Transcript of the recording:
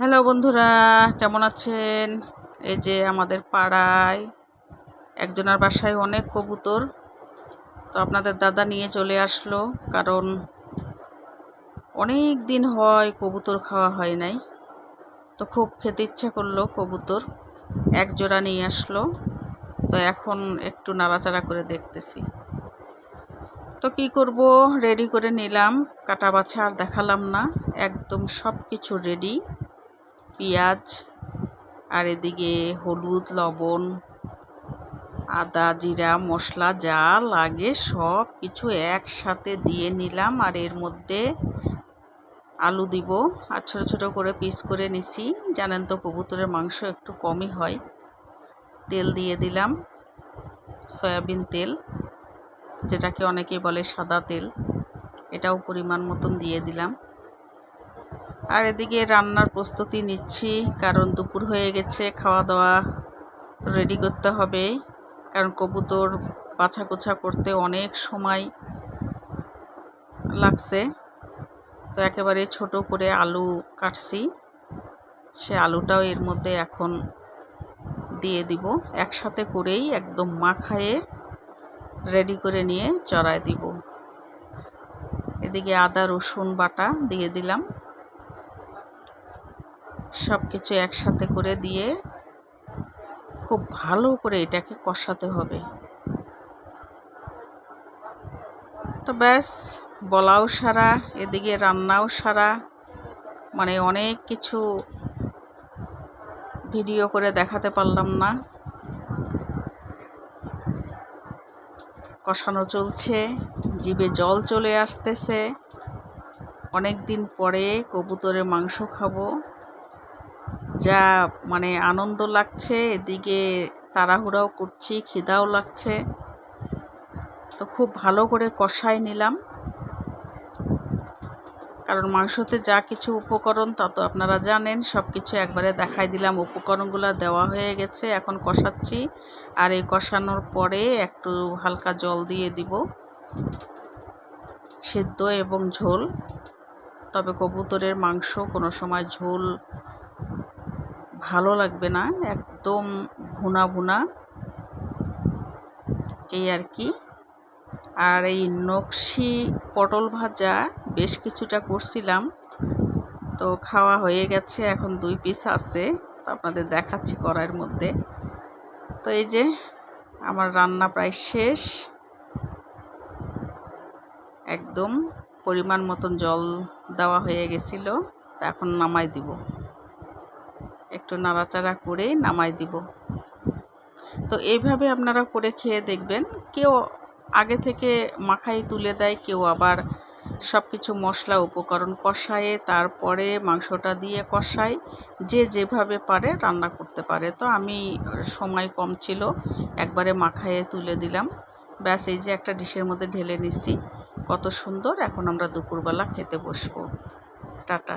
Hello বন্ধুরা, কেমন আছেন? এই যে আমাদের পাড়ায় একজনের বাসায় অনেক কবুতর। তো আপনাদের দাদা নিয়ে চলে আসলো, কারণ অনেক দিন হয় কবুতর খাওয়া হয় নাই। তো খুব খেতে ইচ্ছা করল কবুতর। এক জোড়া নিয়ে আসলো। তো এখন একটু নাড়াচাড়া করে দেখতেছি। তো কি করব? রেডি করে নিলাম। কাটা বাছা আর দেখালাম না। একদম সব কিছু রেডি পেঁয়াজ, আর এদিকে হলুদ, লবণ, আদা, জিরা, মশলা যা লাগে সব কিছু একসাথে দিয়ে নিলাম আর এর মধ্যে আলু দিব। আর ছোটো ছোটো করে পিস করে নিছি। জানেন তো কবুতরের মাংস একটু কমই হয়। তেল দিয়ে দিলাম সয়াবিন তেল, যেটাকে অনেকে বলে সাদা তেল। এটাও পরিমাণ মতন দিয়ে দিলাম। আর এদিকে রান্নার প্রস্তুতি নিচ্ছি, কারণ দুপুর হয়ে গেছে খাওয়া দাওয়া রেডি করতে হবে, কারণ কবুতর বাছা কোছা করতে অনেক সময় লাগছে। তো একেবারে ছোট করে আলু কাটছি, সে আলুটাও এর মধ্যে এখন দিয়ে দিব, একসাথে করেই একদম মাখায়ে রেডি করে নিয়ে চড়ায় দিব। এদিকে আদা, রসুন বাটা দিয়ে দিলাম। সব কিছু একসাথে করে দিয়ে খুব ভালো করে এটাকে কষাতে হবে। তো ব্যাস, বলাও সারা, এদিকে রান্নাও সারা মানে অনেক কিছু ভিডিও করে দেখাতে পারলাম না। কষানো চলছে, জিভে জল চলে আসতেছে। অনেক দিন পরে কবুতরের মাংস খাব। যা মানে আনন্দ লাগছে, এদিকে তাড়াহুড়াও করছি, খিদাও লাগছে। তো খুব ভালো করে কষাই নিলাম। কারণ মাংসতে যা কিছু উপকরণ তা তো আপনারা জানেন সব কিছু একবারে দেখাই দিলাম। উপকরণগুলো দেওয়া হয়ে গেছে, এখন কষাচ্ছি। আর এই কষানোর পরে একটু হালকা জল দিয়ে দিব। সেদ্ধ এবং ঝোল। তবে কবুতরের মাংস কোনো সময় ঝোল ভালো লাগবে না, একদম ভুনা ভুনা। এই আর কি। আর এই নকশি পটল ভাজা বেশ কিছুটা করছিলাম। তো খাওয়া হয়ে গেছে, এখন দুই পিস আছে আপনাদের দেখাচ্ছি কড়াইয়ের মধ্যে। তো এই যে আমার রান্না প্রায় শেষ। একদম পরিমাণ মতন জল দেওয়া হয়ে গেছিল, তা এখন নামাই দিব। একটু নাড়াচাড়া করে নামাই দিব। তো এইভাবে আপনারা করে খেয়ে দেখবেন। কেউ আগে থেকে মাখাই তুলে দেয়, কেউ আবার সব কিছু মশলা উপকরণ কষায়ে, তারপরে মাংসটা দিয়ে কষায়, যে যেভাবে পারে রান্না করতে পারে। তো আমি সময় কম ছিল, একবারে মাখায়ে তুলে দিলাম। ব্যাস, এই যে একটা ডিশের মধ্যে ঢেলে নিছি। কত সুন্দর, এখন আমরা দুপুরবেলা খেতে বসবো। টাটা।